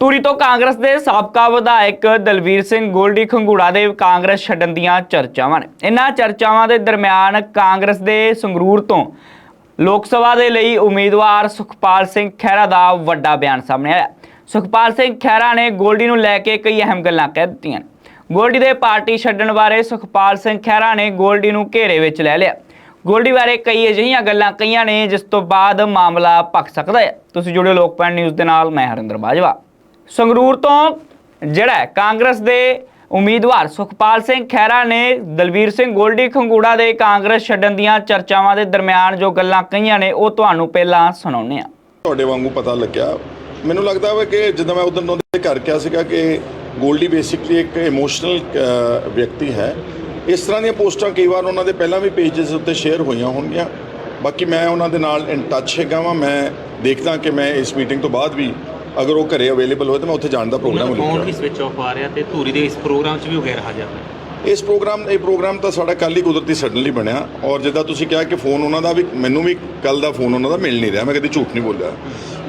ਧੂਰੀ ਤੋਂ ਕਾਂਗਰਸ ਦੇ ਸਾਬਕਾ ਵਿਧਾਇਕ ਦਲਵੀਰ ਸਿੰਘ ਗੋਲਡੀ ਖੰਗੂੜਾ ਦੇ ਕਾਂਗਰਸ ਛੱਡਣ ਦੀਆਂ ਚਰਚਾਵਾਂ ਨੇ। ਇਨ੍ਹਾਂ ਚਰਚਾਵਾਂ ਦੇ ਦਰਮਿਆਨ ਕਾਂਗਰਸ ਦੇ ਸੰਗਰੂਰ ਤੋਂ ਲੋਕ ਸਭਾ ਦੇ ਲਈ ਉਮੀਦਵਾਰ ਸੁਖਪਾਲ ਸਿੰਘ ਖਹਿਰਾ ਦਾ ਵੱਡਾ ਬਿਆਨ ਸਾਹਮਣੇ ਆਇਆ। ਸੁਖਪਾਲ ਸਿੰਘ ਖਹਿਰਾ ਨੇ ਗੋਲਡੀ ਨੂੰ ਲੈ ਕੇ ਕਈ ਅਹਿਮ ਗੱਲਾਂ ਕਹਿ ਦਿੱਤੀਆਂ ਗੋਲਡੀ ਦੇ ਪਾਰਟੀ ਛੱਡਣ ਬਾਰੇ ਸੁਖਪਾਲ ਸਿੰਘ ਖਹਿਰਾ ਨੇ ਗੋਲਡੀ ਨੂੰ ਘੇਰੇ ਵਿੱਚ ਲੈ ਲਿਆ। ਗੋਲਡੀ ਬਾਰੇ ਕਈ ਅਜਿਹੀਆਂ ਗੱਲਾਂ ਕਹੀਆਂ ਨੇ, ਜਿਸ ਤੋਂ ਬਾਅਦ ਮਾਮਲਾ ਭਖ ਸਕਦਾ ਹੈ। ਤੁਸੀਂ ਜੁੜਿਓ ਲੋਕਪਾਲ ਨਿਊਜ਼ ਦੇ ਨਾਲ, ਮੈਂ ਹਰਿੰਦਰ ਬਾਜਵਾ। ਸੰਗਰੂਰ ਤੋਂ ਜਿਹੜਾ ਕਾਂਗਰਸ ਦੇ ਉਮੀਦਵਾਰ ਸੁਖਪਾਲ ਸਿੰਘ ਖਹਿਰਾ ਨੇ ਦਲਵੀਰ ਸਿੰਘ ਗੋਲਡੀ ਖੰਗੂੜਾ ਦੇ ਕਾਂਗਰਸ ਛੱਡਣ ਦੀਆਂ ਚਰਚਾਵਾਂ ਦੇ ਦਰਮਿਆਨ ਜੋ ਗੱਲਾਂ ਕਹੀਆਂ ਨੇ, ਉਹ ਤੁਹਾਨੂੰ ਪਹਿਲਾਂ ਸੁਣਾਉਂਦੇ ਹਾਂ। ਤੁਹਾਡੇ ਵਾਂਗੂ ਪਤਾ ਲੱਗਿਆ। ਮੈਨੂੰ ਲੱਗਦਾ ਵਾ ਕਿ ਜਦੋਂ ਮੈਂ ਉਦੋਂ ਉਹਦੇ ਘਰ ਕਿਹਾ ਸੀਗਾ ਕਿ ਗੋਲਡੀ ਬੇਸਿਕਲੀ ਇੱਕ ਇਮੋਸ਼ਨਲ ਵਿਅਕਤੀ ਹੈ। ਇਸ ਤਰ੍ਹਾਂ ਦੀਆਂ ਪੋਸਟਾਂ ਕਈ ਵਾਰ ਉਹਨਾਂ ਦੇ ਪਹਿਲਾਂ ਵੀ ਪੇजेस ਉੱਤੇ ਸ਼ੇਅਰ ਹੋਈਆਂ ਹੋਣਗੀਆਂ। ਬਾਕੀ ਮੈਂ ਉਹਨਾਂ ਦੇ ਨਾਲ ਇਨ ਟੱਚ ਹੈਗਾ ਵਾਂ। ਮੈਂ ਦੇਖਦਾ ਕਿ ਮੈਂ ਇਸ ਮੀਟਿੰਗ ਤੋਂ ਬਾਅਦ ਵੀ ਅਗਰ ਉਹ ਘਰੇ ਅਵੇਲੇਬਲ ਹੋਏ ਤਾਂ ਮੈਂ ਉੱਥੇ ਜਾਣ ਦਾ ਪ੍ਰੋਗਰਾਮ ਫੋਨ ਵੀ ਲਿਖਿਆ ਸਵਿਚ ਆਫ ਆ ਰਿਹਾ ਤੇ ਧੂਰੀ ਦੇ ਇਸ ਪ੍ਰੋਗਰਾਮ 'ਚ ਵੀ ਉਹ ਗੈਰ ਹਾਜ਼ਰ ਨੇ। ਇਸ ਪ੍ਰੋਗਰਾਮ ਇਹ ਪ੍ਰੋਗਰਾਮ ਤਾਂ ਸਾਡਾ ਕੱਲ ਹੀ ਕੁਦਰਤੀ ਸਡਨਲੀ ਬਣਿਆ ਔਰ ਜਿੱਦਾਂ ਤੁਸੀਂ ਕਿਹਾ ਕਿ ਫੋਨ ਉਹਨਾਂ ਦਾ ਵੀ ਮੈਨੂੰ ਵੀ ਕੱਲ ਦਾ ਫੋਨ ਉਹਨਾਂ ਦਾ ਮਿਲ ਨਹੀਂ ਰਿਹਾ ਮੈਂ ਕਦੇ ਝੂਠ ਨਹੀਂ ਬੋਲਿਆ।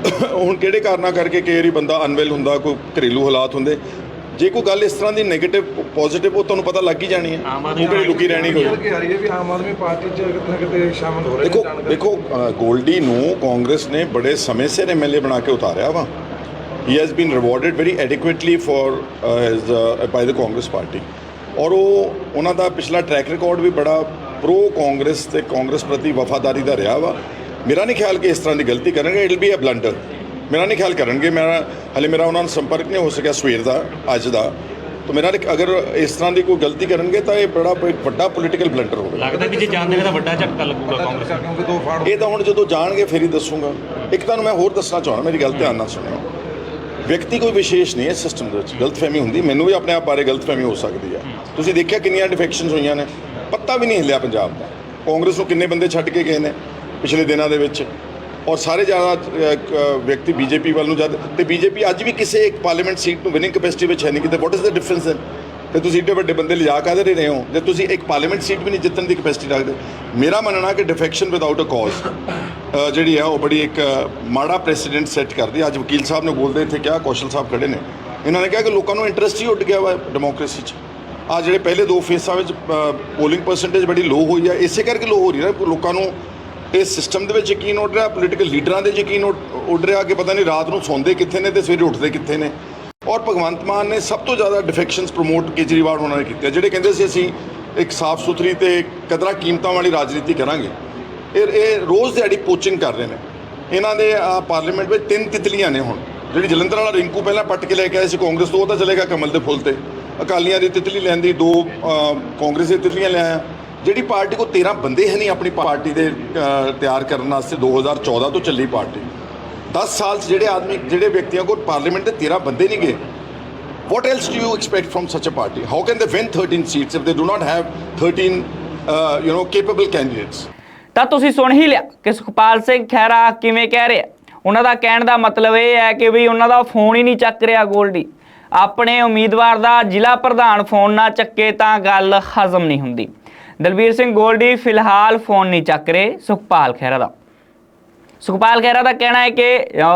ਹੁਣ ਕਿਹੜੇ ਕਾਰਨਾਂ ਕਰਕੇ ਕਈ ਵਾਰੀ ਬੰਦਾ ਅਨਵੈਲ ਹੁੰਦਾ ਕੋਈ ਘਰੇਲੂ ਹਾਲਾਤ ਹੁੰਦੇ ਜੇ ਕੋਈ ਗੱਲ ਇਸ ਤਰ੍ਹਾਂ ਦੀ 네ਗੇਟਿਵ ਪੋਜ਼ਿਟਿਵ ਉਹ ਤੁਹਾਨੂੰ ਪਤਾ ਲੱਗ ਹੀ ਜਾਣੀ ਹੈ। ਆਮ ਆਦਮੀ ਉਹ ਕਿਹੜੀ ਲੁਕੀ ਰਹਿਣੀ ਕੋਈ ਕਿ ਆ ਰਹੀ ਹੈ ਵੀ ਆਮ ਆਦਮੀ ਪਾਰਟੀ ਚ ਕਿਤੇ ਨਾ ਕਿਤੇ ਸ਼ਾਮਲ ਹੋ ਰਹੇ ਦੇਖੋ ਜਾਣਕਾਰੀ। ਦੇਖੋ ਅ, ਗੋਲਡੀ ਨੂੰ ਕਾਂਗਰਸ ਨੇ ਬੜੇ ਸਮੇਂ ਸਿਰ ਐਮਐਲਏ ਬਣਾ ਕੇ ਉਤਾਰਿਆ ਵਾ। He has been rewarded very adequately for his by the Congress party ਔਰ ਉਹ ਉਹਨਾਂ ਦਾ ਪਿਛਲਾ ਟਰੈਕ ਰਿਕਾਰਡ ਵੀ ਬੜਾ ਪ੍ਰੋ ਕਾਂਗਰਸ ਤੇ ਕਾਂਗਰਸ ਪ੍ਰਤੀ ਵਫਾਦਾਰੀ ਦਾ ਰਿਹਾ ਵਾ ਮੇਰਾ ਨਹੀਂ ਖਿਆਲ ਕਿ ਇਸ ਤਰ੍ਹਾਂ ਦੀ ਗਲਤੀ ਕਰਨਗੇ ਇਟ ਬੀ ਅ ਬਲੰਡਰ ਮੇਰਾ ਨਹੀਂ ਖਿਆਲ ਕਰਨਗੇ ਮੇਰਾ ਹਲੇ ਮੇਰਾ ਉਹਨਾਂ ਨਾਲ ਸੰਪਰਕ ਨਹੀਂ ਹੋ ਸਕਿਆ ਸਵੇਰ ਦਾ ਅੱਜ ਦਾ ਤਾਂ ਮੇਰਾ ਨਹੀਂ- ਅਗਰ ਇਸ ਤਰ੍ਹਾਂ ਦੀ ਕੋਈ ਗਲਤੀ ਕਰਨਗੇ ਤਾਂ ਇਹ ਬੜਾ ਇੱਕ ਵੱਡਾ ਪੋਲੀਟੀਕਲ ਬਲੰਡਰ ਹੋਵੇਗਾ ਲੱਗਦਾ ਕਿ ਜੇ ਜਾਂਦੇ ਨੇ ਤਾਂ ਵੱਡਾ ਝਟਕਾ ਲੱਗੂਗਾ ਕਾਂਗਰਸ ਨੂੰ ਕਿਉਂਕਿ ਦੋ ਫਾੜ ਇਹ ਤਾਂ ਹੁਣ ਜਦੋਂ ਜਾਣਗੇ ਫਿਰ ਹੀ ਦੱਸੂਗਾ। ਇੱਕ ਤੁਹਾਨੂੰ ਮੈਂ ਹੋਰ ਦੱਸਣਾ ਚਾਹਣਾ ਮੇਰੀ ਗੱਲ ਧਿਆਨ ਨਾਲ ਸੁਣਿਓ। ਵਿਅਕਤੀ ਕੋਈ ਵਿਸ਼ੇਸ਼ ਨਹੀਂ ਹੈ ਸਿਸਟਮ ਦੇ ਵਿੱਚ ਗਲਤਫਹਿਮੀ ਹੁੰਦੀ ਮੈਨੂੰ ਵੀ ਆਪਣੇ ਆਪ ਬਾਰੇ ਗਲਤਫਹਿਮੀ ਹੋ ਸਕਦੀ ਹੈ। ਤੁਸੀਂ ਦੇਖਿਆ ਕਿੰਨੀਆਂ ਡਿਫੈਕਸ਼ਨਸ ਹੋਈਆਂ ਨੇ? ਪੱਤਾ ਵੀ ਨਹੀਂ ਹਿੱਲਿਆ ਪੰਜਾਬ ਦਾ। ਕਾਂਗਰਸ ਨੂੰ ਕਿੰਨੇ ਬੰਦੇ ਛੱਡ ਕੇ ਗਏ ਨੇ ਪਿਛਲੇ ਦਿਨਾਂ ਦੇ ਵਿੱਚ? ਔਰ ਸਾਰੇ ਜ਼ਿਆਦਾ ਅ, ਕ- ਵਿਅਕਤੀ ਬੀਜੇਪੀ ਵੱਲ ਨੂੰ ਜਦ ਤੇ ਬੀਜੇਪੀ ਅੱਜ ਵੀ ਕਿਸੇ ਇੱਕ ਪਾਰਲੀਮੈਂਟ ਸੀਟ ਨੂੰ ਵਿਨਿੰਗ ਕੈਪੈਸਿਟੀ ਵਿੱਚ ਹੈ ਨਹੀਂ ਕਿਤੇ ਵਾਟ ਇਜ਼ ਦਾ ਡਿਫਰੈਂਸ ਹੈ ਤੇ ਤੁਸੀਂ ਇੱਡੇ ਵੱਡੇ ਬੰਦੇ ਲਿਜਾ ਕਾਹਦੇ ਰਹੇ ਹੋ? ਜੇ ਤੁਸੀਂ ਇੱਕ ਪਾਰਲੀਮੈਂਟ ਸੀਟ ਵੀ ਨਹੀਂ ਜਿੱਤਣ ਦੀ ਕੈਪੈਸਿਟੀ ਰੱਖਦੇ ਮੇਰਾ ਮੰਨਣਾ ਕਿ ਡਿਫੈਕਸ਼ਨ ਵਿਦਆਊਟ ਅ ਕਾਜ਼ ਜਿਹੜੀ ਆ ਉਹ ਬੜੀ ਇੱਕ ਮਾੜਾ ਪ੍ਰੈਸੀਡੈਂਟ ਸੈੱਟ ਕਰਦੀ ਅੱਜ ਵਕੀਲ ਸਾਹਿਬ ਨੇ ਬੋਲਦੇ ਇੱਥੇ ਕਿਹਾ, ਕੌਸ਼ਲ ਸਾਹਿਬ ਖੜੇ ਨੇ। ਇਹਨਾਂ ਨੇ ਕਿਹਾ ਕਿ ਲੋਕਾਂ ਨੂੰ ਇੰਟਰਸਟ ਹੀ ਉੱਡ ਗਿਆ ਵਾ ਡੈਮੋਕ੍ਰੇਸੀ 'ਚ। ਆ ਜਿਹੜੇ ਪਹਿਲੇ ਦੋ ਫੇਸਾਂ ਵਿੱਚ ਪੋਲਿੰਗ ਪਰਸੈਂਟੇਜ ਬੜੀ ਲੋ ਹੋਈ ਆ, ਇਸੇ ਕਰਕੇ ਲੋ ਹੋ ਰਹੀ ਹੈ ਲੋਕਾਂ ਨੂੰ ਇਸ ਸਿਸਟਮ ਦੇ ਵਿੱਚ ਯਕੀਨ ਉੱਡ ਰਿਹਾ ਪੋਲੀਟੀਕਲ ਲੀਡਰਾਂ ਦੇ ਯਕੀਨ ਉੱਡ ਉੱਡ ਰਿਹਾ ਕਿ ਪਤਾ ਨਹੀਂ ਰਾਤ ਨੂੰ ਸੌਂਦੇ ਕਿੱਥੇ ਨੇ ਤੇ ਸਵੇਰੇ ਉੱਠਦੇ ਕਿੱਥੇ ਨੇ। ਔਰ ਭਗਵੰਤ ਮਾਨ ਨੇ ਸਭ ਤੋਂ ਜ਼ਿਆਦਾ ਡਿਫੈਕਸ਼ਨਸ ਪ੍ਰਮੋਟ ਕੇਜਰੀਵਾਲ ਉਹਨਾਂ ਨੇ ਕੀਤੇ ਜਿਹੜੇ ਕਹਿੰਦੇ ਸੀ ਅਸੀਂ ਇੱਕ ਸਾਫ਼ ਸੁਥਰੀ ਤੇ ਕਦਰਾਂ ਕੀਮਤਾਂ ਵਾਲੀ ਰਾਜਨੀਤੀ ਕਰਾਂਗੇ। ਇਹ ਇਹ ਰੋਜ਼ ਦਿਹਾੜੀ ਪੋਚਿੰਗ ਕਰ ਰਹੇ ਨੇ। ਇਹਨਾਂ ਦੇ ਆ ਪਾਰਲੀਮੈਂਟ ਵਿੱਚ ਤਿੰਨ ਤਿਤਲੀਆਂ ਨੇ ਹੁਣ। ਜਿਹੜੀ ਜਲੰਧਰ ਵਾਲਾ ਰਿੰਕੂ ਪਹਿਲਾਂ ਪੱਟ ਕੇ ਲੈ ਕੇ ਆਇਆ ਸੀ ਕਾਂਗਰਸ ਤੋਂ ਉਹ ਤਾਂ ਚਲੇਗਾ ਕਮਲ ਦੇ ਫੁੱਲ ਤੇ। ਅਕਾਲੀਆਂ ਦੀ ਤਿਤਲੀ ਲੈਂਦੀ ਦੋ ਅ, ਕਾਂਗਰਸ ਦੀ ਤਿਤਲੀਆਂ ਲਿਆਇਆ ਜਿਹੜੀ ਪਾਰਟੀ ਕੋ 13 ਬੰਦੇ ਹੈ ਨਹੀਂ ਆਪਣੀ ਪਾਰਟੀ ਦੇ ਤਿਆਰ ਕਰਨ ਵਾਸਤੇ 2014 ਤੋਂ ਚੱਲੀ ਪਾਰਟੀ। 10 ਸਾਲ 'ਚ ਜਿਹੜੇ ਆਦਮੀ ਜਿਹੜੇ ਵਿਅਕਤੀਆਂ ਕੋਲ ਪਾਰਲੀਮੈਂਟ ਦੇ 13 ਬੰਦੇ ਨਹੀਂ ਗਏ। What else do you expect from such a party? How can they win 13 seats if they do not have 13 uh, you know capable candidates? ਤਾਂ ਤੁਸੀਂ ਸੁਣ ਹੀ ਲਿਆ ਕਿ ਸੁਖਪਾਲ ਸਿੰਘ ਖਹਿਰਾ ਕਿਵੇਂ ਕਹਿ ਰਿਹਾ। ਉਹਨਾਂ ਦਾ ਕਹਿਣ ਦਾ ਮਤਲਬ ਇਹ ਹੈ ਕਿ ਵੀ ਉਹਨਾਂ ਦਾ ਫੋਨ ਹੀ ਨਹੀਂ ਚੱਕ ਰਿਹਾ ਗੋਲਡੀ। ਆਪਣੇ ਉਮੀਦਵਾਰ ਦਾ ਜ਼ਿਲ੍ਹਾ ਪ੍ਰਧਾਨ ਫੋਨ ਨਾ ਚੱਕੇ ਤਾਂ ਗੱਲ ਹਜ਼ਮ ਨਹੀਂ ਹੁੰਦੀ। ਦਲਬੀਰ ਸਿੰਘ ਗੋਲਡੀ ਫਿਲਹਾਲ ਫੋਨ ਨਹੀਂ ਚੱਕ ਰਹੇ ਸੁਖਪਾਲ ਖਹਿਰਾ ਦਾ। ਸੁਖਪਾਲ ਖਹਿਰਾ ਦਾ ਕਹਿਣਾ ਹੈ ਕਿ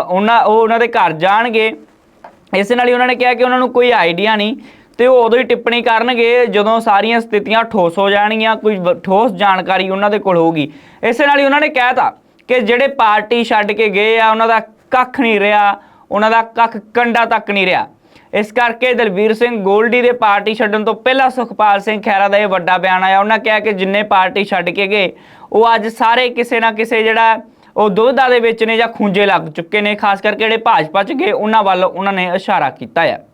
ਉਹਨਾਂ, ਉਹ ਉਹਨਾਂ ਦੇ ਘਰ ਜਾਣਗੇ। ਇਸੇ ਨਾਲ ਹੀ ਉਹਨਾਂ ਨੇ ਕਿਹਾ ਕਿ ਉਹਨਾਂ ਨੂੰ ਕੋਈ ਆਈਡੀਆ ਨਹੀਂ ਤੇ ਉਹ ਉਦੋਂ ਹੀ ਟਿੱਪਣੀ ਕਰਨਗੇ ਜਦੋਂ ਸਾਰੀਆਂ ਸਥਿਤੀਆਂ ਠੋਸ ਹੋ ਜਾਣਗੀਆਂ, ਕੋਈ ਠੋਸ ਜਾਣਕਾਰੀ ਉਹਨਾਂ ਦੇ ਕੋਲ ਹੋਊਗੀ। ਇਸੇ ਨਾਲ ਹੀ ਉਹਨਾਂ ਨੇ ਕਹਿਤਾ ਕਿ ਜਿਹੜੇ ਪਾਰਟੀ ਛੱਡ ਕੇ ਗਏ ਆ, ਉਹਨਾਂ ਦਾ ਕੱਖ ਨਹੀਂ ਰਿਹਾ, ਉਹਨਾਂ ਦਾ ਕੱਖ ਕੰਡਾ ਤੱਕ ਨਹੀਂ ਰਿਹਾ। ਇਸ ਕਰਕੇ ਦਲਵੀਰ ਸਿੰਘ ਗੋਲਡੀ ਦੇ ਪਾਰਟੀ ਛੱਡਣ ਤੋਂ ਪਹਿਲਾਂ ਸੁਖਪਾਲ ਸਿੰਘ ਖਹਿਰਾ ਦਾ ਇਹ ਵੱਡਾ ਬਿਆਨ ਆਇਆ। ਉਹਨਾਂ ਕਿਹਾ ਕਿ ਜਿੰਨੇ ਪਾਰਟੀ ਛੱਡ ਕੇ ਗਏ, ਉਹ ਅੱਜ ਸਾਰੇ ਕਿਸੇ ਨਾ ਕਿਸੇ ਜਿਹੜਾ ਉਹ ਦੁੱਧਾ ਦੇ ਵਿੱਚ ਨੇ ਜਾਂ ਖੂੰਜੇ ਲੱਗ ਚੁੱਕੇ ਨੇ। ਖਾਸ ਕਰਕੇ ਜਿਹੜੇ ਭਾਜਪਾ ਚ ਗਏ, ਉਹਨਾਂ ਵੱਲ ਉਹਨਾਂ ਨੇ ਇਸ਼ਾਰਾ ਕੀਤਾ ਹੈ